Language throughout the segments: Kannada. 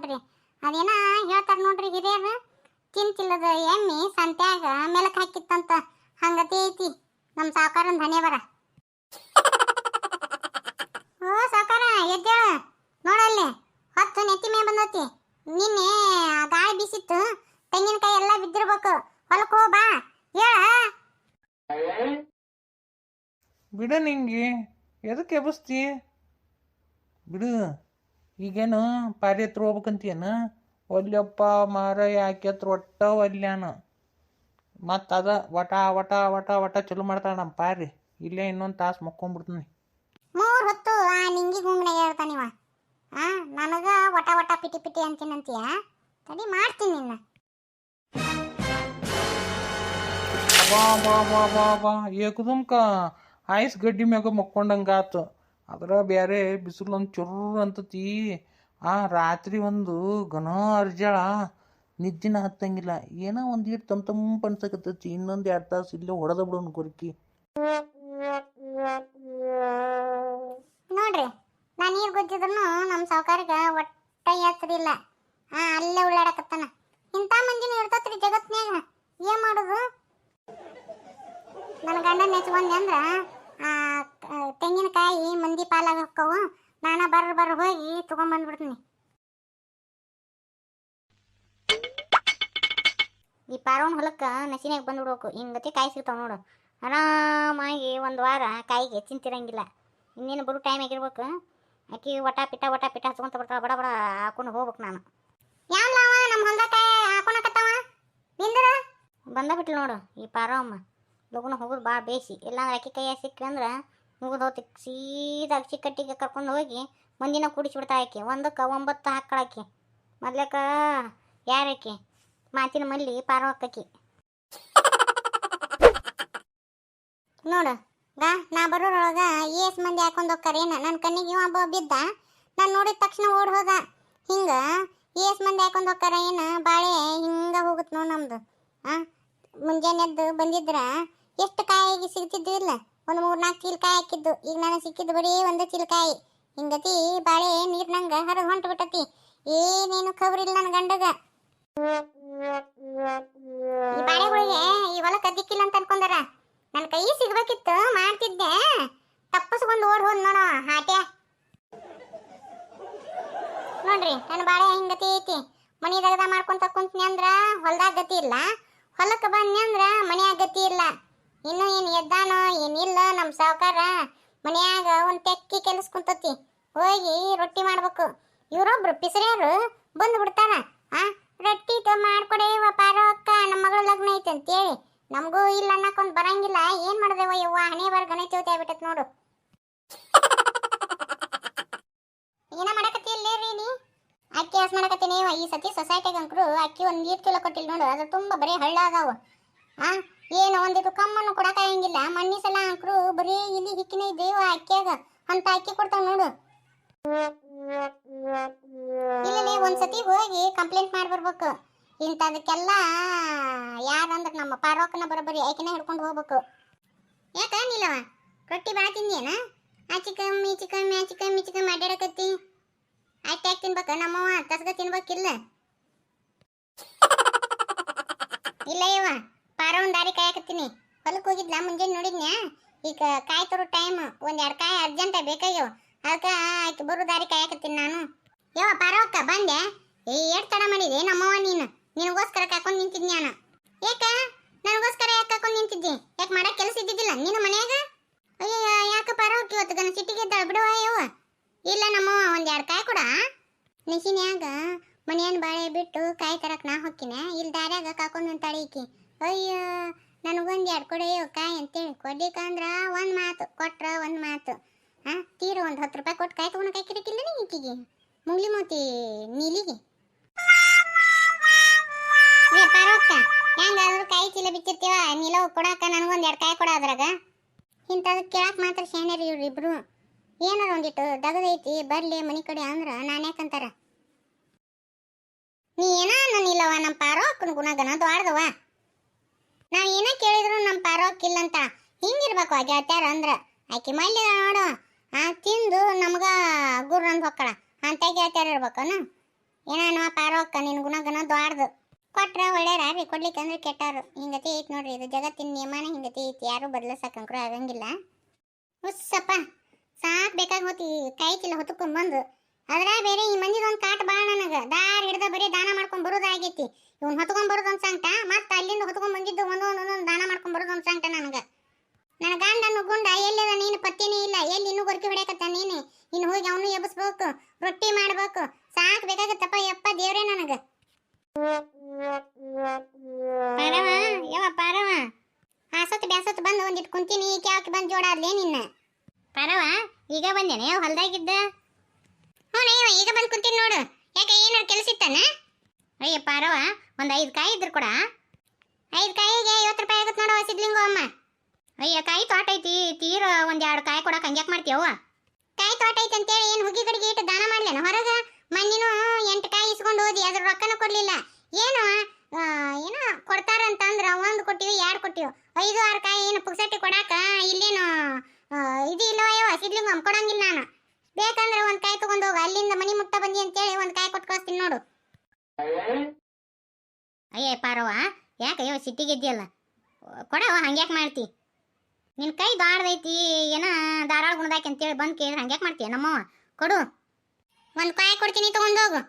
ನೋಡ್ರಿ. ಅದೇನ ಹೇಳ್ತಾರ ನೋಡ್ರಿ ಹಿರಿಯರು? ಚಿಂತಿಲ್ಲದ ಎಮ್ಮಿ ಸಂತ್ಯಾಗ ಮೆಲಕ್ ಹಾಕಿತ್ತಂತ ಹಂಗತಿ ಐತಿ. ನಮ್ಮ ಸಾವುಕಾರನ ಧನೆ ಬರ ಓ ಸಾವುಕಾರ, ಎದ್ದೇಳ. ನೋಡಲ್ಲಿ, ಹೊತ್ತು ನೆತ್ತಿ ಮೇ ಬಂದತಿ. ನಿನ್ನೆ ಗಾಳಿ ಬೀಸಿತ್ತು, ತೆಂಗಿನಕಾಯಿ ಎಲ್ಲ ಬಿದ್ದಿರ್ಬೇಕು. ಹೊಲಕ್ಕೆ ಹೋಗ ಬಾ. ಹೇಳ? ಬಿಡ ನಿಂಗೆ ಎದಕ್ಕೆ ಬುಸ್ತಿ ಬಿಡು. ಈಗೇನು ಪಾರಿ ಹತ್ರ ಹೋಗ್ಬೇಕಂತೀಯನ? ಒಲ್ಲಪ್ಪ ಮಾರ ಯಾಕೆ ಹತ್ರ ಒಟ್ಟ ಒಲ್ಯಾನ. ಮತ್ತು ಅದ ವಟ ವಟ ವಟ ವಟ ಚಲೋ ಮಾಡ್ತಾಳ ನಮ್ಮ ಪಾರಿ. ಇಲ್ಲೇ ಇನ್ನೊಂದು ತಾಸು ಮಕ್ಕೊಂಬಿಡ್ತೀನಿ. ಮೂರ್ ಹೊತ್ತು ಆ ನಿಂಗಿ ಗುಂಗ್ನಾಗ ಹೇಳ್ತಾನಿವ ಆ ನನಗ ವಟ ವಟ ಪಿಟಿ ಪಿಟಿ ಅಂತೀನಂತೀಯ? ತಡಿ ಮಾಡ್ತೀನಿ ನಿನ್ನ. ಬಾ ಬಾ ಬಾ ಬಾ ಬಾ ಏಕದುಮ್ಕ ಐಸ್ ಗಡ್ಡಿ ಮ್ಯಾಗ ಮಕ್ಕೊಂಡಂಗಾತು. ಅದ್ರ ಬೇರೆ ಬಿಸಿಲು ಒಂದು ಚುರ್ರು ಅಂತತಿ. ಆ ರಾತ್ರಿ ಒಂದು ಘನ ಅರ್ಜಳ ನಿದ್ದಿನ ಹತ್ತಂಗಿಲ್ಲ. ಏನೋ ಒಂದು ಈಟ್ ತಮ್ ತಂಪು ಅನ್ಸಕತ್ತೈತಿ. ಇನ್ನೊಂದು ಎರಡು ತಾಸು ಇಲ್ಲೇ ಹೊಡೆದ ಬಿಡೋನು ಗುರುಕಿ ನೋಡ್ರಿ, ನಾ ನೀರ್ ಗೊತ್ತಿದ್ರು ನಮ್ಮ ಸಾವುಕಾರಿಗೆ ಒಟ್ಟ ಎತ್ತರಿಲ್ಲ ಹಾ ಅಲ್ಲೇ ಉಳ್ಳಾಡಕತ್ತಾನ. ಇಂಥ ಮಂದಿನ ಇರ್ತತ್ರಿ ಜಗತ್ನ್ಯಾಗ. ಏನ್ ಮಾಡೋದು? ನನ್ನ ಗಂಡ ನೆಚ್ಕೊಂಡೆ ತೆಂಗಿನಕಾಯಿ ಮಂದಿ ಪಾಲಾಗ ಹೊಕ್ಕವು ನಾನು ಬರ್ರ ಬರ್ರ ಹೋಗಿ ತಗೊಂಬಂದ್ಬಿಡ್ತೀನಿ ಈ ಪಾರವನ ಹೊಲಕ್ಕೆ ನಸಿನಾಗ ಬಂದ್ಬಿಡ್ಬೇಕು. ಹಿಂಗತಿ ಕಾಯಿ ಸಿಗ್ತಾವ ನೋಡು. ಆರಾಮಾಗಿ ಒಂದು ವಾರ ಕಾಯಿಗೆ ಚಿಂತಿರಂಗಿಲ್ಲ. ಇನ್ನೇನು ಬರೋ ಟೈಮ್ ಆಗಿರ್ಬೇಕು. ಅಕ್ಕಿ ಒಟ ಪಿಟ ಒಟ ಪಿಟ ಹಚ್ಕೊಂತ ಬರ್ತಾಳ ಬಡ ಬಡ ಹಾಕೊಂಡು ಹೋಗ್ಬೇಕು ನಾನು. ಯಾವ ನಮ್ಮ ಹೊಲ್ದಾಗ ಹಾಕೊಳಕತ್ತವ ನಿಂದ್ರ ಬಂದ ಬಿಟ್ಲು ನೋಡು ಈ ಪಾರವಮ್ಮ. ಲಗುನ ಹೋಗೋದು ಭಾಳ ಬೇಸಿ ಇಲ್ಲಾಂದ್ರೆ ಅಕ್ಕಿ ಕೈಯಾಗ ಸಿಕ್ಕಿ ಅಂದ್ರೆ ಮುಗಿದು ಹೋತಿ ಸೀದಾ ಅಕ್ಕಿ ಕಟ್ಟಿಗೆ ಕರ್ಕೊಂಡು ಹೋಗಿ ಮಂದಿನ ಕುಡಿಸಿಬಿಡ್ತಾ ಆಕೆ. ಒಂದಕ್ಕೆ ಒಂಬತ್ತು ಹಾಕ್ಕೊಳಕಿ ಮೊದ್ಲಕ್ಕ ಯಾರಕ್ಕಿ ಮಾತಿನ ಮಲ್ಲಿ ಪಾರವಕ್ಕಿ ನೋಡು ಗಾ ನಾ ಬರೋರೊಳಗ ಏಸ್ ಮಂದಿ ಹಾಕೊಂಡು ಹೋಗ್ತಾರೇನ ನನ್ನ ಕಣ್ಣಿಗೆ ಇವ ಬಿದ್ದ? ನಾನು ನೋಡಿದ ತಕ್ಷಣ ಓಡ್ ಹೋದ. ಹಿಂಗ, ಏಸ್ ಮಂದಿ ಹಾಕೊಂಡು ಹೋಗ್ತಾರ ಏನ? ಬಾಳೆ ಹಿಂಗ ಹೋಗುತ್ತೆ ನೋಡ್ ನಮ್ದು. ಆ, ಮುಂಜಾನೆ ಎದ್ದು ಬಂದಿದ್ರ ಎಷ್ಟು ಕಾಯಿಗೆ ಸಿಗ್ತಿದ್ದು ಇಲ್ಲ. ಒಂದು ಮೂರ್ ನಾಲ್ಕು ಚೀಲ ಕಾಯಿ ಹಾಕಿದ್ದು. ಈಗ ನನಗೆ ಸಿಕ್ಕಿದ್ದು ಬರೀ ಒಂದು ಚೀಲ ಕಾಯಿ ಹಿಂಗತಿ ಬಾಳೆ ನೀರ್ನಂಗ ಹರಿದು ಹೊಂಟು ಬಿಟ್ಟತಿ ಏನೇನು ಇಲ್ಲ ನನ್ನ ಗಂಡಗ. ಈ ಬಾಳೆಗಳಿಗೆ ಈ ಹೊಲ ಕದ್ದಿಕ್ಕಿಲ್ಲ ಅಂತ ಅನ್ಕೊಂಡಾರ? ನನ್ನ ಕೈ ಸಿಗ್ಬೇಕಿತ್ತು, ಮಾಡ್ತಿದ್ದೆ. ತಪ್ಪಸ್ಕೊಂಡು ಓಡ್ ಹೋದ್ ನೋಡೋ, ಹಾಟ್ಯ. ನೋಡ್ರಿ ನನ್ನ ಬಾಳೆ ಹಿಂಗತಿ ಐತಿ. ಮನಿ ದಗದ ಮಾಡ್ಕೊಂತ ಕುಂತ್ನಿ ಅಂದ್ರ ಹೊಲ್ದಾಗ ಗತಿ ಇಲ್ಲ. ಹೊಲಕ್ಕೆ ಬಂದ್ನಿ ಅಂದ್ರ ಮನೆಯಾಗ ಗತಿ ಇಲ್ಲ. ಇನ್ನು ಏನ್ ಎದ್ದಾನೋ ಏನಿಲ್ಲ ನಮ್ಮ ಸಾವುಕಾರ ಮನ್ಯಾಗ ಒಂದ್ ತೆಕ್ಕಿ ಕೆಲಸ ಕುಂತತಿ. ಹೋಗಿ ರೊಟ್ಟಿ ಮಾಡ್ಬೇಕು. ಇವರೊಬ್ರು ಪಿಸರ್ಯಾರು ಬಂದು ಬಿಡ್ತಾರ. ಆ, ರೊಟ್ಟಿ ತ ಮಾಡ್ಕೊಡೆ ಪಾರೋ ಅಕ್ಕ ನಮ್ಮ ಮಗಳ ಲಗ್ನ ಐತೆ ಅಂತೇಳಿ. ನಮಗೂ ಇಲ್ಲ ಅನ್ನಕೊಂಡ್ ಬರಂಗಿಲ್ಲ. ಏನ್ ಮಾಡ್ದೇವ ಯವ್ವ, ಹಣೆ ಬಾರ ಗಣೇಶ ಚೌತಿ ಆಗ್ಬಿಟ್ಟತ್ ನೋಡು. ಏನ ಮಾಡಕತ್ತಿ ರೀ ನೀ? ಅಕ್ಕಿ ಹಸ್ ಮಾಡಕತ್ತೀನಿ. ಈ ಸತಿ ಸೊಸೈಟಿಗೆ ಅಂಕರು ಅಕ್ಕಿ ಒಂದು ನೀರ್ ಕಿಲೋ ಕೊಟ್ಟಿಲ್ಲ ನೋಡು. ಅದು ತುಂಬಾ ಬರೀ ಹಳ್ಳ ಅದಾವ. ಆ ಏನು ಒಂದಿಟ್ಟು ಕಮ್ಮನ್ನು ಕೊಡಕ್ಕಾಗಂಗಿಲ್ಲ ಮಣ್ಣಿ ಸಲ ಅಂಕರು ಬರೀ ಇಲ್ಲಿ ಹಿಕ್ಕಿನ ದೇವ ಅಕ್ಕಿಯಾಗ ಅಂತ ಅಕ್ಕಿ ಕೊಡ್ತಾವ ನೋಡು. ಇಲ್ಲಲೇ ಒಂದ್ಸತಿ ಹೋಗಿ ಕಂಪ್ಲೇಂಟ್ ಮಾಡಿ ಬರ್ಬೇಕು. ಇಂಥದಕ್ಕೆಲ್ಲ ಯಾರಂದ್ರೆ ನಮ್ಮ ಪಾರೋಕನ ಬರೋಬ್ಬರಿ ಆಯ್ಕೆನ ಹಿಡ್ಕೊಂಡು ಹೋಗ್ಬೇಕು. ಯಾಕ ನಿಲ್ಲವ ರೊಟ್ಟಿ ಭಾಳ ತಿಂದೇನ ಆಚಿ ಕಮ್ಮಿ ಈಚಿ ಕಮ್ಮಿ ಆಚಿ ಕಮ್ಮಿ ಈಚಿ ಕಮ್ಮಿ ಅಡ್ಡಾಡಕತ್ತಿ ಆಯ್ತು ಯಾಕೆ ತಿನ್ಬೇಕ ನಮ್ಮವ್ವ, ತಸ್ಗ ತಿನ್ಬೇಕಿಲ್ಲ. ಇಲ್ಲ ಇವ. ಪಾರವನ್ ದಾರಿ ಕಾಯಕತ್ತೀನಿ. ಹೊಲಕ್ಕೆ ಹೋಗಿದ್ಲ ಮುಂಜಾನೆ ನೋಡಿದ್ನ್ಯಾ? ಈಗ ಕಾಯಿ ತರೋ ಟೈಮ್ ಒಂದ್ ಎರಡು ಕಾಯಿ ಅರ್ಜೆಂಟ್ ಬೇಕಾಗ್ಯವ. ಅದಕ್ಕೆ ಆಯ್ತು, ಬರೋ ದಾರಿ ಕಾಯಕತ್ತೀನಿ ನಾನು. ಯಾವ ಪಾರವಕ್ಕ ಬಂದೆ? ಏ ಏಟ್ ತಡ ಮಾಡಿದೆ? ನಮ್ಮವ್ವ ನೀನು? ನಿನಗೋಸ್ಕರ ಕಾಕೊಂಡು ನಿಂತಿದ್ನಿ ನಾನು? ಏಕ, ನನಗೋಸ್ಕರ ಯಾಕೆ ಕಾಕೊಂಡ್ ನಿಂತಿದ್ದಿ? ಯಾಕೆ ಮಾಡಕ್ ಕೆಲಸ ಇದ್ದಿದ್ದಿಲ್ಲ ನೀನು ಮನೆಯಾಗ? ಅಯ್ಯೋ ಯಾಕೆ ಪಾರವಕ್ಕೆ ಇವತ್ತು? ಗನ ಸಿಟ್ಟಿಗೆ ಇದ್ದಾಳ ಬಿಡುವ ಯವ್ವ ಇಲ್ಲ ನಮ್ಮವ್ವ, ಒಂದ್ ಎರಡು ಕಾಯಿ ಕೊಡ. ನಿಶಿನ್ಯಾಗ ಮನೆಯನ್ ಬಾಳೆ ಬಿಟ್ಟು ಕಾಯಿ ತರಕ್ ನಾ ಹೊಕ್ಕಿನ. ಇಲ್ಲಿ ದಾರ್ಯಾಗ ಕಾಕೊಂಡು ನಿಂತಾಳೆ ಈಕಿ. ಅಯ್ಯೋ, ನನಗೊಂದು ಎರಡು ಕೊಡೆಯೋ ಕಾಯಿ ಅಂತೇಳಿ ಕೊಡ್ಲಿಕ್ಕಂದ್ರ ಒಂದು ಮಾತು, ಕೊಟ್ರ ಒಂದು ಮಾತು. ಹಾಂ ತೀರ ಒಂದು ಹತ್ತು ರೂಪಾಯಿ ಕೊಟ್ಟು ಕಾಯಿ ತಗೊಂಡು ಕಾಯಿ ಕಿರಕಿಲ್ಲ ನೀ ಈಕಿಗೆ? ಮುಂಗ್ಲಿ ಮೋತಿ ನೀಲಿಗೆ? ಏ ಪಾರವಕ್ಕ ಹೆಂಗಾದ್ರೂ ಕಾಯಿ ಚೀಲ ಬಿಚ್ಚಿರ್ತೀವ? ನಿಲವು ಕೊಡಾಕ ನನಗೊಂದು ಎರಡು ಕಾಯಿ ಕೊಡ ಅದ್ರಾಗ. ಇಂಥದ್ದು ಕೇಳಕ್ಕೆ ಮಾತ್ರ ಶಾಣ್ಯರಿ ಇವ್ರು ಇಬ್ರು. ಏನಾರ ಒಂದಿಟ್ಟು ದಗದೈತಿ ಬರಲಿ ಮನೆ ಕಡೆ ಅಂದ್ರೆ ನಾನು ಯಾಕಂತಾರ ನೀ ಏನ ನನ್ನಿಲ್ಲವ ನಮ್ಮ ಪಾರೋ ಅಕ್ಕನ ಗುಣಗನ ದ್ವಾಡ್ದವ ನಾವ್ ಏನ ಕೇಳಿದ್ರು ನಮ್ಮ ಪರವಾಗಿಲ್ಲಂತ. ಹಿಂಗಿರ್ಬೇಕು ಆ ಗೆಳತ್ಯಾರ ಅಂದ್ರ. ಆಕಿ ಮಲ್ಲಿ ನೋಡು. ಆ ತಿಂದು ನಮ್ಗ ಗುರು ಅಂದ್ ಹೊಕ್ಕಳ. ಅಂತ ಗೆಳತ್ಯಾರ ಇರ್ಬೇಕನ? ಏನಾನ ಪಾರೋಕ್ಕ ನಿನ್ ಗುಣಗನ ದ್ವಾಡ್ದು. ಕೊಟ್ರ ಒಳ್ಳೆಯ ರೀ ಕೊಡ್ಲಿಕ್ಕೆ ಅಂದ್ರೆ ಕೆಟ್ಟರು. ಹಿಂಗತಿ ಐತಿ ನೋಡ್ರಿ, ಇದು ಜಗತ್ತಿನ ನಿಯಮನ ಹಿಂಗತಿ ಐತಿ. ಯಾರು ಬದಲಿಸಕ್ಕಂಕ್ರು ಆಗಂಗಿಲ್ಲ. ಉಸ್ಸಪ್ಪ ಸಾಕ್ ಬೇಕಾಗಿ ಹೋತಿ. ಕೈ ಚೀಲ ಹೊತ್ಕೊಂಡ್ ಬಂದು. ಅದ್ರ ಬೇರೆ ಈ ಮಂದಿದೊಂದು ಕಾಟ ಬಾಳ ನನಗೆ. ದಾರ್ ಹಿಡ್ದ ಬರೀ ದಾನ ಮಾಡ್ಕೊಂಡ್ ಬರೋದಾಗೈತಿ. ಇವ್ನ ಹೊತ್ಕೊಂಡ್ ಒಂದು ಸಂಕಟ, ಮತ್ತ ಅಲ್ಲಿಂದ ಹೊತ್ಕೊಂಡ್ ಬಂದಿದ್ದು ಒಂದು ಒಂದೊಂದು ದಾನ ಮಾಡ್ಕೊಂಡ್ ಒಂದು ಸಂಕಟ ನನಗ ನನ್ನ ಗಂಡನ ಗುಂಡ, ಎಲ್ಲಿದ ನೀನು ಪತ್ತಿನೇ ಇಲ್ಲ, ಎಲ್ಲಿ ಇನ್ನೂ ಗೊರ್ಕಿ ಹೊಡ್ಯಾಕತ್ತ ನೀನು? ಇನ್ನು ಹೋಗಿ ಅವನು ಎಬ್ಬಿಸ್ಬೇಕು ರೊಟ್ಟಿ ಮಾಡಬೇಕು. ಸಾಕ್ಬೇಕಾಗತ್ತಪ್ಪ ಯಪ್ಪ ದೇವ್ರೇ ನನಗ. ಪಾರವ ಯವ ಪಾರವ ಆಸತ್ ಬ್ಯಾಸತ್ ಬಂದು ಒಂದಿಟ್ಟು ಕುಂತೀನಿ ಕ್ಯಾವಕ್ಕೆ ಬಂದು ಜೋಡಾದ್ಲೇ ನಿನ್ನ. ಪಾರವ ಈಗ ಬಂದೇನೆ ಹೊಲ್ದಾಗಿದ್ದ? ಹ್ಞೂ ಈಗ ಬಂದು ಕುಂತೀನಿ ನೋಡು. ಯಾಕೆ ಏನಾರು ಕೆಲಸ ಇತ್ತಾನ? ಅಯ್ಯ ಪಾರವ ಒಂದು ಐದು ಕಾಯಿ ಇದ್ರು ಕೂಡ. ಐದು ಕಾಯಿಗೆ ಐವತ್ತು ರೂಪಾಯಿ ಆಗುತ್ತೆ ನೋಡು ಸಿದ್ಲಿಂಗೋ ಅಮ್ಮ. ಅಯ್ಯ, ಕಾಯಿ ತೋಟ ಐತಿ, ತೀರ ಒಂದು ಎರಡು ಕಾಯಿ ಕೊಡಕ್ಕೆ ಹಂಗ್ಯಾಕ್ ಮಾಡ್ತೀಯವ್ವ ಕಾಯಿ ತೋಟ ಐತಿ ಅಂತೇಳಿ ಏನು ಹುಗ್ಗಿ ಕಡೆಗೆ ಇಟ್ಟು ದಾನ ಮಾಡ್ಲೇನು? ಹೊರಗೆ ಮಣ್ಣಿನೂ ಎಂಟು ಕಾಯಿ ಇಸ್ಕೊಂಡು ಹೋಗಿ ಅದ್ರ ರೊಕ್ಕನೂ ಕೊಡಲಿಲ್ಲ. ಏನು ಏನೋ ಕೊಡ್ತಾರ ಅಂತಂದ್ರೆ ಒಂದು ಕೊಟ್ಟಿವಿ, ಎರಡು ಕೊಟ್ಟಿವಿ. ಐದು, ಆರು ಕಾಯಿ ಏನು ಪುಕ್ಸಟ್ಟಿ ಕೊಡಾಕ ಇಲ್ಲೇನು ಇದು ಇಲ್ಲವ ಯವ್ವ ಅಮ್ಮ ಕೊಡಂಗಿಲ್ಲ ನಾನು. ಬೇಕಂದ್ರೆ ಒಂದು ಕಾಯಿ ತೊಗೊಂಡು ಹೋಗ್, ಅಲ್ಲಿಂದ ಮನೆ ಮುಟ್ಟ ಬಂದಿ ಅಂತೇಳಿ ಒಂದು ಕಾಯಿ ಕೊಟ್ಟು ಕಳಿಸ್ತೀನಿ ನೋಡು. ಅಯ್ಯ ಪಾರವ್ವ, ಯಾಕೆ ಅಯ್ಯೋ ಸಿಟ್ಟಿಗೆದ್ದಿಯಲ್ಲ ಕೊಡವ ಹಂಗ್ಯಾಕೆ ಮಾಡ್ತಿ? ನಿನ್ನ ಕೈ ದಾಡ್ದೈತಿ ಏನ ಧಾರಾಳ ಗುಣದಾಕಿ ಅಂತೇಳಿ ಬಂದು ಕೇಳಿದ್ರೆ ಹಂಗ್ಯಾಕೆ ಮಾಡ್ತೀಯ ನಮ್ಮವ್ವ? ಕೊಡು. ಒಂದು ಕಾಯಿ ಕೊಡ್ತೀನಿ, ತಗೊಂಡೋಗು.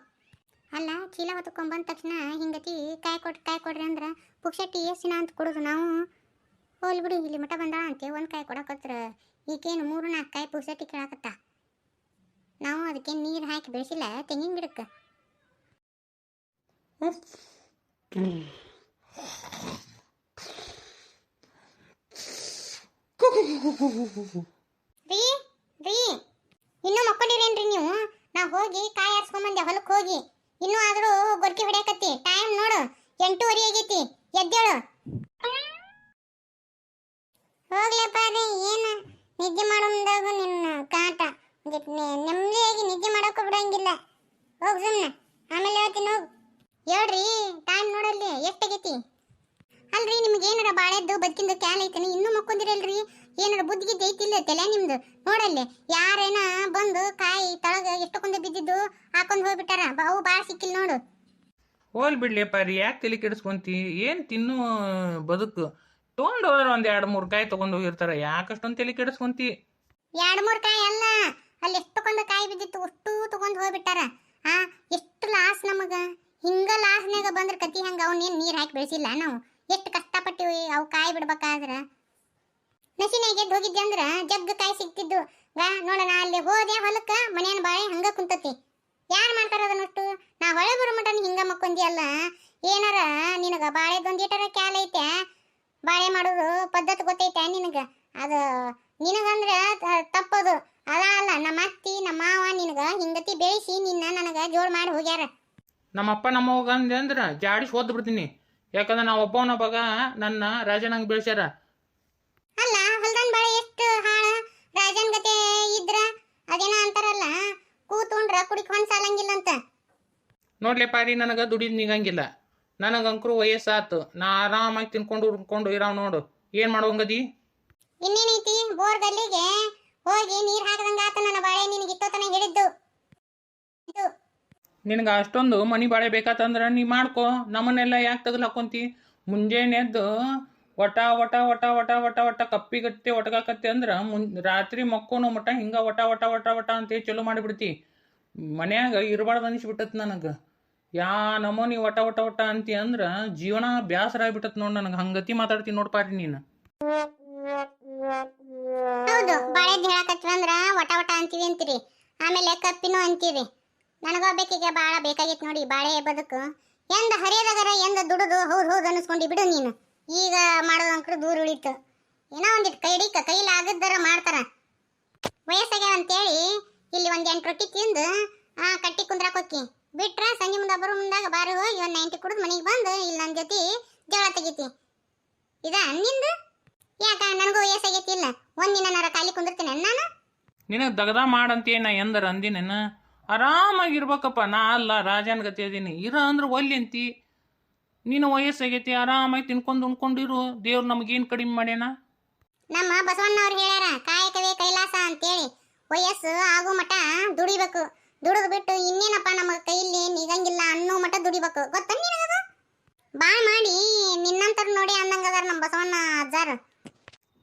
ಅಲ್ಲ ಚೀಲ ಹೊತ್ಕೊಂಬಂದ ತಕ್ಷಣ ಹಿಂಗತಿ ಕಾಯಿ ಕೊಟ್ಟು ಕಾಯಿ ಕೊಡ್ರಿ ಅಂದ್ರೆ ಪುಕ್ಷಟ್ಟಿ ದಿನ ಅಂತ ಕೊಡೋದು ನಾವು? ಹೋಲ್ ಬಿಡು, ಇಲ್ಲಿ ಮಠ ಬಂದಾಳ ಅಂತೆ ಒಂದು ಕಾಯಿ ಕೊಡಕತ್ರ ಈಗೇನು ಮೂರು ನಾಲ್ಕು ಕಾಯಿ ಪುಕ್ಷಟ್ಟಿ ಕೇಳಾಕತ್ತ? ನಾವು ಅದಕ್ಕೆ ನೀರು ಹಾಕಿ ಬೆಳೆಸಿಲ್ಲ, ತೆಂಗಿನ ಗಿಡಕ್ಕೆ. ರೀ ರೀ. ಇನ್ನೂ ಮಕ್ಕೊಂಡಿರೇನ್ರಿ ನೀವು? ನಾ ಹೋಗಿ ಕಾಯಿ ಆರ್ಸ್ಕೊಂಬಂದೆ ಹೊಲಕ್ಕೆ ಹೋಗಿ. ಇನ್ನೂ ಆದರೂ ಗೊರ್ಕಿ ಹೊಡ್ಯಾಕತ್ತಿ. ಟೈಮ್ ನೋಡು. ಎಂಟೂವರೆ ಆಗೈತಿ. ಎದ್ದೇಳು. ಹೋಗ್ಲಪ್ಪ ರೀ, ಏನು? ನಿದ್ದೆ ಮಾಡೋದಾಗ ನಿನ್ನ ಕಾಟ. ನೆಮ್ಮದಿಯಾಗಿ ನಿದ್ದೆ ಮಾಡೋಕೆ ಬಿಡಂಗಿಲ್ಲ. ಹೋಗ್ ಸುಮ್ಮನೆ ಆಮೇಲೆ ಹೇಳ್ತೀನಿ, ಹೋಗು. ಹೇಳ್ರಿ ಟೈಮ್ ನೋಡಲ್ಲಿ ಎಷ್ಟಾಗೈತಿ? ಅಲ್ರಿ ನಿಮ್ಗೆ ಏನಾರ ಬಾಳೆದ್ದು ಬದುಕಿಂದ ಕ್ಯಾನ್ ಐತನ? ಇನ್ನೂ ಮಕ್ಕೊಂದಿರಲ್ರಿ? ಏನಾರ ಐತಿ ಐತಿಲ್ಲ ತಲೆ ನಿಮ್ದು? ನೋಡಲ್ಲಿ ಯಾರೇನ ಬಂದು ಕಾಯಿ ತಳಗ ಎಷ್ಟೊಂದು ಬಿದ್ದಿದ್ದು ಹಾಕೊಂಡು ಹೋಗ್ಬಿಟ್ಟಾರ? ಬ- ಅವು ಭಾಳ ಸಿಕ್ಕಿಲ್ಲ ನೋಡು. ಹೋಲ್ ಬಿಡ್ಲಿಪ್ಪ ರೀ ಯಾಕೆ ತಲೆ ಕೆಡಿಸ್ಕೊಂತಿ? ಏನು ತಿನ್ನು ಬದುಕು? ತೊಗೊಂಡು ಹೋದ್ರೆ ಒಂದು ಎರಡು ಮೂರು ಕಾಯಿ ತೊಗೊಂಡು ಹೋಗಿರ್ತಾರೆ ಯಾಕಷ್ಟೊಂದು ತಲೆ ಕೆಡಿಸ್ಕೊಂತಿ? ಎರಡು ಮೂರು ಕಾಯಿ ಅಲ್ಲ ಅಲ್ಲಿ ಎಷ್ಟೊಂದು ಕಾಯಿ ಬಿದ್ದಿತ್ತು ಅಷ್ಟು ತೊಗೊಂಡು ಹೋಗ್ಬಿಟ್ಟಾರ? ಆ ಎಷ್ಟು ಲಾಸ್ ನಮಗ? ಹಿಂಗ ಲಾಸ್ನ್ಯಾಗ ಬಂದ್ರ ಕತಿ ಹಂಗ ಅವನ್ನೇನು ನೀರು ಹಾಕಿ ಬೆಳೆಸಿಲ್ಲ ನಾವು. ಎಷ್ಟು ಕಷ್ಟಪಟ್ಟಿವಿ ಅವು ಕಾಯಿ ಬಿಡ್ಬೇಕಾದ್ರ. ನಸಿನಾಗ ಹೋಗಿದ್ದೆ ಅಂದ್ರ ಜಗ್ಗ ಕಾಯಿ ಸಿಗ್ತಿದ್ದು ವಾ ನೋಡೋಣ ಅಲ್ಲಿ ಹೋದೆ ಹೊಲಕ್ಕ ಮನೇನ ಬಾಳೆ ಹಂಗ ಕುಂತತಿ. ಯಾರು ಮಾಡ್ತಾರ ಅದನ್ನಷ್ಟು? ನಾ ಹೊಳೆ ಬರೋ ಮಟನ್ ಹಿಂಗ ಮಕ್ಕೊಂದಿ ಅಲ್ಲ ಏನಾರ ನಿನಗ ಬಾಳೆದೊಂದಿಟರ ಕ್ಯಾಲ ಐತೆ ಬಾಳೆ ಮಾಡೋದು ಪದ್ಧತಿ ಗೊತ್ತೈತೆ ನಿನಗ? ಅದು ನಿನಗಂದ್ರೆ ತಪ್ಪದು. ಅಲ್ಲ ಅಲ್ಲ, ನಮ್ಮ ಅತ್ತಿ, ನಮ್ಮ ಮಾವ ನಿನಗ ಹಿಂಗತಿ ಬೆಳೆಸಿ ನಿನ್ನ ನನಗ ಜೋಡ್ ಮಾಡಿ ಹೋಗ್ಯಾರ. ನಮ್ಮಪ್ಪ ನಮ್ಮವ್ಗ ಅಂದೆ ಅಂದ್ರೆ ಜಾಡಿಸಿ ಓದ್ ಬಿಡ್ತೀನಿ. ಯಾಕಂದ್ರೆ ನಾವು ಒಬ್ಬವನ ಬಗ ನನ್ನ ರಾಜನಂಗ್ ಬೆಳೆಸ್ಯಾರ. ಅಲ್ಲ ಹೊಲ್ದನ್ ಬಾಳೆ ಎಷ್ಟು ಹಾಳ? ರಾಜನ್ ಗತೆ ಇದ್ರ? ಅದೇನ ಅಂತಾರಲ್ಲ ಕೂತ್ಕೊಂಡ್ರ ಕುಡಿಕ್ ಹೊಂದ್ ಸಾಲಂಗಿಲ್ಲ ಅಂತ ನೋಡ್ಲಿಪ್ಪ ರೀ ನನಗೆ ದುಡಿದ್ ನಿಗಂಗಿಲ್ಲ. ನನಗಂಕರು ವಯಸ್ಸಾತು. ನಾ ಆರಾಮಾಗಿ ತಿನ್ಕೊಂಡು ಉರ್ಕೊಂಡು ಇರಾವ್ ನೋಡು. ಏನು ಮಾಡೋಂಗದಿ ಇನ್ನೇನೈತಿ? ಬೋರ್ ಗಲ್ಲಿಗೆ ಹೋಗಿ ನೀರ್ ಹಾಕದಂಗ ಆತ ನನ್ನ ಬಾಳೆ ನಿನಗೆ ಇತ್ತೋತನ ಹೇಳಿದ್ದು ಇದು. ನಿನಗೆ ಅಷ್ಟೊಂದು ಮನಿ ಬಾಳೆ ಬೇಕಾತಂದ್ರೆ ನೀ ಮಾಡ್ಕೋ ನಮ್ಮನ್ನೆಲ್ಲ ಯಾಕೆ ತೆಗೆದು ಹಾಕೊಂತಿ ಮುಂಜಾನೆ ಎದ್ದು ಒಟ ಒಟ ಒಟ ಒಟ ಒಟ ಒಟ ಕಪ್ಪಿಗತ್ತೆ ಒಟಗಾಕತ್ತೆ ಅಂದ್ರೆ ಮುನ್ ರಾತ್ರಿ ಮಕ್ಕೋನು ಮಟ ಹಿಂಗೆ ಒಟ ಒಟ ಒಟ ಒಟ ಅಂತೇಳಿ ಚಲೋ ಮಾಡಿಬಿಡ್ತಿ. ಮನ್ಯಾಗ ಇರಬಾರ್ದು ಅನಿಸ್ಬಿಟ್ಟತ್ ನನಗೆ. ಯಾ ನಮೂನಿ ಒಟ ಒಟ ಒಟ ಅಂತಿ ಅಂದ್ರೆ ಜೀವನ ಬ್ಯಾಸರ ಆಗ್ಬಿಟ್ಟತ್ ನೋಡಿ ನನಗೆ. ಹಂಗತಿ ಮಾತಾಡ್ತೀನಿ ನೋಡ್ಪಾರಿ ನೀನು. ಹೌದು ಬಾಳೆದ್ ಹೇಳಕತ್ವಂದ್ರ ವಟ ವಟ ಅಂತೀವಿ ಅಂತೀರಿ. ಆಮೇಲೆ ಕಪ್ಪಿನೂ ಅಂತೀರಿ ನನಗೊಬ್ಬಕಿಗೆ ಭಾಳ ಬೇಕಾಗಿತ್ತು ನೋಡಿ, ಬಾಳೆ ಬದುಕು ಎಂದ ಹರಿಯದಗರ, ಎಂದ ದುಡುದು, ಹೌದು ಹೌದು ಅನ್ನಿಸ್ಕೊಂಡು, ಬಿಡು ನೀನು. ಈಗ ಮಾಡೋದು ಅಂಕ್ರು ದೂರ ಉಳಿತು. ಏನೋ ಒಂದಿಟ್ಟು ಕೈಡಿಕ ಕೈಲಾಗದ್ದರ ಮಾಡ್ತಾರ. ವಯಸ್ಸಾಗ್ಯಾವ ಅಂತೇಳಿ, ಇಲ್ಲಿ ಒಂದು ಎಂಟು ರೊಟ್ಟಿ ತಿಂದು, ಆ, ಕಟ್ಟಿ ಕುಂದ್ರಾಕ್ ಬಿಟ್ರೆ ಸಂಜೆ ಮುಂದೆ ಬರೋ ಮುಂದಾಗ ಬಾರಿ ಹೋಗಿ ಒಂದು ನೈಂಟಿ ಕುಡಿದು ಮನೆಗೆ ಬಂದು, ಇಲ್ಲಿ ನನ್ನ ಜೊತೆ ಜಗಳ ತೆಗಿತಿ. ಇದ ನಿಂದು? ಯಾಕ, ನನಗೂ ವಯಸ್ಸಾಗೈತಿ ಇಲ್ಲ? ಒಂದಿನ ಖಾಲಿ ಕುಂದಿರ್ತೀನಿ ನಾನು? ನಿನಗೆ ದಗದ ಮಾಡಂತೇನ ಎಂದರ ಅಂದಿನೇನ? ಆರಾಮಾಗಿರ್ಬೇಕಪ್ಪ. ನಾ ಅಲ್ಲ ರಾಜನ ಗತಿ ಅದೀನಿ. ಇರ ಅಂದ್ರೆ ಒಲ್ಲಿ ಅಂತಿ. ನೀನು ವಯಸ್ಸಾಗೈತಿ ಆರಾಮಾಗಿ ತಿನ್ಕೊಂಡು ಉಣ್ಕೊಂಡಿರು. ದೇವ್ರು ನಮಗೇನು ಕಡಿಮೆ ಮಾಡ್ಯಾನ? ನಮ್ಮ ಬಸವಣ್ಣವ್ರು ಹೇಳ್ಯಾರ ಕಾಯಕವೇ ಕೈಲಾಸ ಅಂತೇಳಿ. ವಯಸ್ಸು ಆಗೋ ಮಟ ದುಡಿಬೇಕು. ದುಡಿದು ಬಿಟ್ಟು ಇನ್ನೇನಪ್ಪ ನಮ್ಮ ಕೈಲಿ ನಿಗಂಗಿಲ್ಲ ಅನ್ನೋ ಮಟ ದುಡಿಬೇಕು. ಗೊತ್ತ ನಿನಗದು? ಬಾಳ್ ಮಾಡಿ ನಿನ್ನಂತರ ನೋಡಿ ಅನ್ನಂಗದಾರ ನಮ್ಮ ಬಸವಣ್ಣ ಅಜ್ಜಾರ.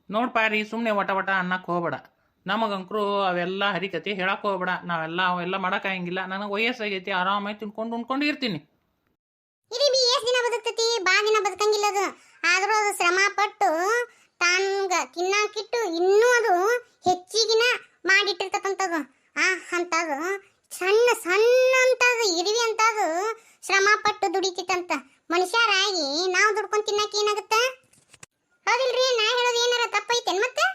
ನೋಡ್ಪಾರಿ ಸುಮ್ಮನೆ ವಟ ವಟ ಅನ್ನಕ್ಕೆ ಹೋಗ್ಬೇಡ. ನಮಗಂಕರು ಅವೆಲ್ಲ ಹರಿಕತಿ ಹೇಳಕ್ಕೆ ಹೋಗ್ಬೇಡ. ನಾವೆಲ್ಲ ಅವೆಲ್ಲ ಮಾಡೋಕ್ಕಾಗಂಗಿಲ್ಲ ನನಗೆ ವಯಸ್ಸಾಗೈತಿ. ಆರಾಮಾಗಿ ತಿನ್ಕೊಂಡು ಉಣ್ಕೊಂಡು ಇರ್ತೀನಿ ಇಡೀ ಬಿ, ಎಷ್ಟ್ ದಿನ ಬದುಕ್ತೈತಿ? ಬಾ ದಿನ ಬದುಕಂಗಿಲ್ಲ ಅದು. ಆದ್ರೂ ಅದು ಶ್ರಮ ಪಟ್ಟು ತಾನ್ಗ ತಿನ್ನಾಕಿಟ್ಟು ಇನ್ನೂ ಅದು ಹೆಚ್ಚಿಗಿನ ಮಾಡಿಟ್ಟಿರ್ತಕ್ಕಂಥದ್ದು. ಆ ಅಂತದು ಸಣ್ಣ ಸಣ್ಣ ಅಂತದು ಇರಿವಿ ಅಂತದು ಶ್ರಮ ಪಟ್ಟು ದುಡಿತಿತ್ತಂತ. ಮನುಷ್ಯರಾಗಿ ನಾವು ದುಡ್ಕೊಂಡು ತಿನ್ನಕ್ಕೆ ಏನಾಗುತ್ತ ಹೌದಿಲ್ರಿ ನಾ ಹೇಳೋದು ಏನಾರ ತಪ್ಪೈತೇನ್ ಮತ್ತೆ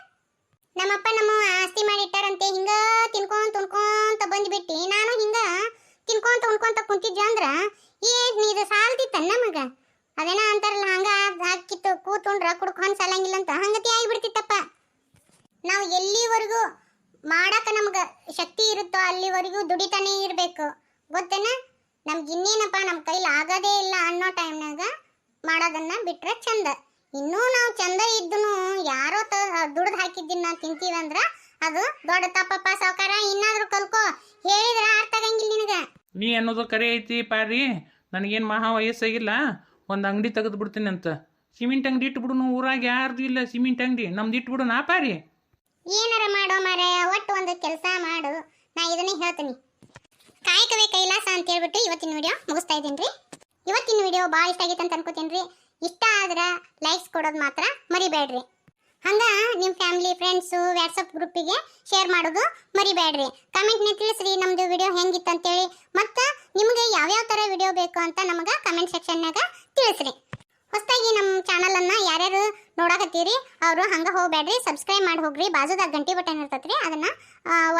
ನಮ್ಮಪ್ಪ ನಮ್ಮ ಆಸ್ತಿ ಮಾಡಿಟ್ಟಾರಂತೆ ಹಿಂಗ ತಿನ್ಕೊಂತ ತಿನ್ಕೊಂತ ಬಂದ್ಬಿಟ್ಟು ನಾನು ಹಿಂಗ ತಿನ್ಕೊಂತ ಕುಂತಿದ್ಯ ಅಂದ್ರ? ಏನ್ ಇದು ಸಾಲ್ತಿತ್ತ ನಮಗ ಅದೇನ ಅಂತಾರಲ್ಲ, ಹಂಗ ಹಾಕಿತ್ತು ಕೂತ್ಕೊಂಡ್ರ ಕುಡ್ಕೊಂಡ್ ಸಲಂಗಿಲ್ಲ ಅಂತ ಹಂಗತಿ ಆಗಿಬಿಡ್ತಿತ್ತಪ್ಪ. ನಾವು ಎಲ್ಲಿವರೆಗೂ ಮಾಡಕ ನಮ್ಗ ಶಕ್ತಿ ಇರುತ್ತೋ ಅಲ್ಲಿವರೆಗೂ ದುಡಿತಾನೆ ಇರಬೇಕು. ಗೊತ್ತೇನ? ನಮ್ಗೆ ಇನ್ನೇನಪ್ಪ ನಮ್ಮ ಕೈಲಿ ಆಗೋದೇ ಇಲ್ಲ ಅನ್ನೋ ಟೈಮ್ನಾಗ ಮಾಡೋದನ್ನ ಬಿಟ್ರೆ ಚಂದ. ಇನ್ನೂ ನಾವು ಚಂದ ಇದ್ದನು ಯಾರೋ ತ, ದುಡ್ದು ಹಾಕಿದ್ದನ್ನ ತಿಂತೀವಿ ಅಂದ್ರ ಅದು ದೊಡ್ಡ ತಪ್ಪಪ್ಪ, ಸಾವುಕಾರ. ಇನ್ನಾದ್ರೂ ಕಲ್ಕೋ. ಹೇಳಿದ್ರೆ ಅರ್ಥ ಆಗಂಗಿಲ್ಲ ನಿನಗ. ನೀ ಅನ್ನೋದು ಕರೆ ಐತಿ ಪಾರಿ ನನಗೇನು ಮಹಾ ವಯಸ್ಸಾಗಿಲ್ಲ. ಒಂದು ಅಂಗಡಿ ತೆಗೆದು ಬಿಡ್ತೀನಿ ಅಂತ. ಸಿಮೆಂಟ್ ಅಂಗಡಿ ಇಟ್ಬಿಡು ಊರಾಗ ಯಾರ್ದು ಇಲ್ಲ ಸಿಮೆಂಟ್ ಅಂಗಡಿ. ನಮ್ದು ಇಟ್ಬಿಡು ನಾ ಪಾರಿ ಏನಾರ ಮಾಡೋ ಮಾರೆ ಒಟ್ಟು ಒಂದು ಕೆಲಸ ಮಾಡು. ನಾ ಇದನ್ನೇ ಹೇಳ್ತೀನಿ. ಕಾಯಕವೇ ಕೈಲಾಸ ಅಂತ ಹೇಳ್ಬಿಟ್ಟು ಇವತ್ತಿನ ವಿಡಿಯೋ ಮುಗಿಸ್ತಾ ಇದ್ದೀನಿ ರೀ. ಇವತ್ತಿನ ವಿಡಿಯೋ ಭಾಳ ಇಷ್ಟ ಆಗೈತೆ ಅಂತ ಅನ್ಕೋತೀನಿ ರೀ. ಇಷ್ಟ ಆದ್ರೆ ಲೈಕ್ಸ್ ಕೊಡೋದು ಮಾತ್ರ ಮರಿಬೇಡ್ರಿ. ಹಂಗ ನಿಮ್ಮ ಫ್ಯಾಮಿಲಿ ಫ್ರೆಂಡ್ಸು ವಾಟ್ಸಪ್ ಗ್ರೂಪಿಗೆ ಶೇರ್ ಮಾಡೋದು ಮರಿಬೇಡ್ರಿ ಕಮೆಂಟ್ನ ತಿಳಿಸ್ರಿ, ನಮ್ದು ವಿಡಿಯೋ ಹೆಂಗಿತ್ತು ಅಂತೇಳಿ ಮತ್ತು ನಿಮಗೆ ಯಾವ್ಯಾವ ಥರ ವಿಡಿಯೋ ಬೇಕು ಅಂತ ನಮಗೆ ಕಮೆಂಟ್ ಸೆಕ್ಷನ್ನಾಗ ತಿಳಿಸ್ರಿ. ಹೊಸದಾಗಿ ನಮ್ಮ ಚಾನಲನ್ನು ಯಾರ್ಯಾರು ನೋಡಕತ್ತೀರಿ, ಅವರು ಹಂಗೆ ಹೋಗ್ಬೇಡ್ರಿ ಸಬ್ಸ್ಕ್ರೈಬ್ ಮಾಡಿ ಹೋಗ್ರಿ. ಬಾಜುದಾಗ ಗಂಟೆ ಬಟನ್ ಇರ್ತೈತ್ರಿ. ಅದನ್ನು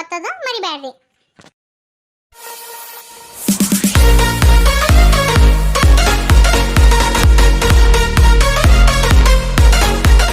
ಒತ್ತೋದು ಮರಿಬೇಡ್ರಿ